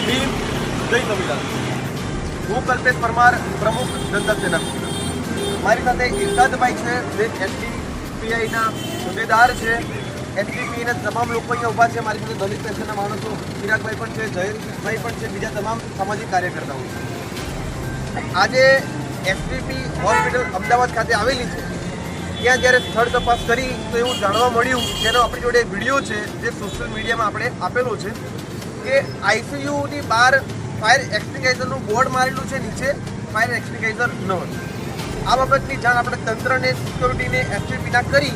ભીમ, જય કવિતા હું કલ્પેશ પરમાર, પ્રમુખ જનતા સેના. મારી સાથે ઇરશાદભાઈ છે, જે એસડીપીઆઈના હોદ્દેદાર છે. એસડીપીના તમામ લોકો અહીંયા ઊભા છે. મારી સાથે દલિત પેન્શનના માણસો, ચિરાગભાઈ પણ છે જયંતભાઈ પણ છે, બીજા તમામ સામાજિક કાર્યકર્તાઓ. છે આજે એસડીપી હોસ્પિટલ અમદાવાદ ખાતે આવેલી છે. ત્યાં જ્યારે સ્થળ તપાસ કરી, તો એવું જાણવા મળ્યું. જેનો આપણી જોડે વીડિયો છે, જે સોશિયલ મીડિયામાં આપણે આપેલો છે. કે આઈસીયુની બહાર ફાયર એક્સટિંગાઇઝરનું બોર્ડ મારેલું છે નીચે. ફાયર એક્સટિંગાઇઝર ન આ બાબતની જાણ આપણે તંત્રને, સિક્યોરિટીને એસટીપીના કરી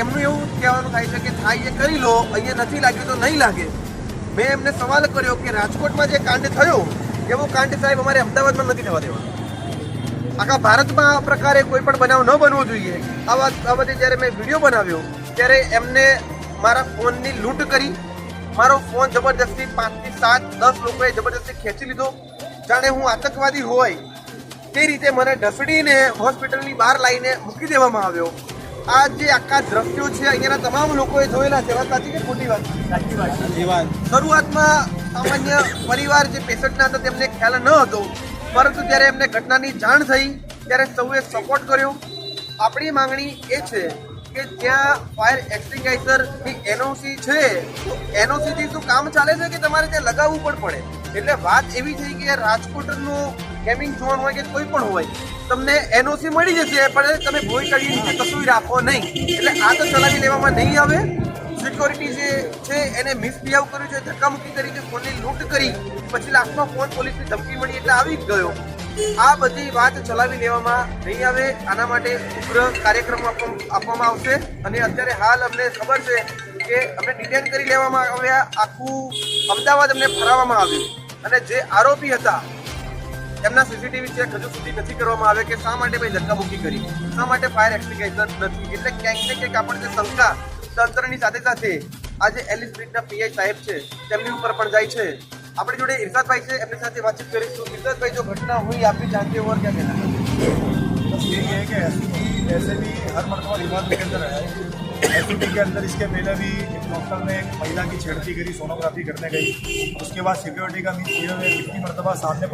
એમનું એવું કહેવાનું થાય છે કે થાય એ કરી લો, અહીંયા નથી લાગ્યું તો નહીં લાગે. મેં એમને સવાલ કર્યો કે રાજકોટમાં જે કાંડ થયો, એવો કાંડ સાહેબ અમારે અમદાવાદમાં નથી થવા દેવાનો. આખા ભારતમાં આ પ્રકારે કોઈ પણ બનાવ ન બનવો જોઈએ. આ વાત બાબતે જ્યારે મેં વીડિયો બનાવ્યો, ત્યારે એમને મારા ફોનની લૂંટ કરી મારો ફોન જબરદસ્તી પાંચથી સાત દસ લોકોએ જબરદસ્તી ખેંચી લીધો. જાણે હું આતંકવાદી હોય. તે રીતે મને ઢસડીને હોસ્પિટલની બહાર લાવીને મૂકી દેવામાં આવ્યો. આ જે આખા દ્રશ્યો છે અહીંયાના તમામ લોકોએ જોયેલા છે. વાત સાચી કે ખોટી વાત? સાચી વાત. શરૂઆતમાં સામાન્ય પરિવાર જે પેશન્ટના હતા તેમને ખ્યાલ ન હતો. પરંતુ જ્યારે એમને ઘટનાની જાણ થઈ ત્યારે સૌએ સપોર્ટ કર્યો. આપણી માંગણી એ છે કે જ્યાં ફાયર એક્સટિંગાઇઝરની એનઓસી છે? તો એનઓસી થી શું કામ ચાલે છે કે તમારે ત્યાં લગાવવું પણ પડે? એટલે વાત એવી થઈ કે રાજકોટનું ગેમિંગ ઝોન હોય કે કોઈ પણ હોય, તમને એનઓસી મળી જશે, પણ તમે ભોય કાઢી નીચે કશું રાખો નહીં. એટલે આ તો ચલાવી લેવામાં નહીં આવે. સિક્યોરિટી જે છે, એને મિસબિહેવ કર્યું છે, ધક્કામુક્કી કરી છે ફોનની લૂંટ કરી, પછી લાસ્ટમાં ફોન પોલીસની ધમકી મળી, એટલે આવી જ ગયો. આ બધી વાત ચલાવી લેવામાં નહીં આવે. આના માટે ઉગ્ર કાર્યક્રમ આપવા- આપવામાં આવશે. અને અત્યારે હાલ અમને ખબર છે કે અમને ડિટેન કરી લેવામાં આવ્યા. આખું અમદાવાદ અમને ફરાવવામાં આવ્યું. અને જે આરોપી હતા, એમના સીસીટીવી ચેક હજુ સુધી નથી કરવામાં આવે કે શા માટે ભાઈ ધક્કાબુક્કી કરી. શા માટે ફાયર એક્સટિંગાઇઝર નથી? એટલે ક્યાંક ને ક્યાંક આપણને શંકા તંત્રની સાથે સાથે આજે એલિસ બ્રિજના પીઆઈ સાહેબ છે, તેમની ઉપર પણ જાય છે. આપણી જોડે ઇરશાદભાઈ છે એમની સાથે વાતચીત કરીશું ઇરશાદભાઈ જો ઘટના हुई आप भी जानते हो और क्या कहना बस यही है कि एस ऐसे भी हर मरतबा रिवाज के अंदर है एस के अंदर इसके पहले भी एक डॉक्टर ने एक महिला की छेड़ती करी सोनोग्राफी करने गई उसके बाद सिक्योरिटी का मीन कितनी मरतबा सामने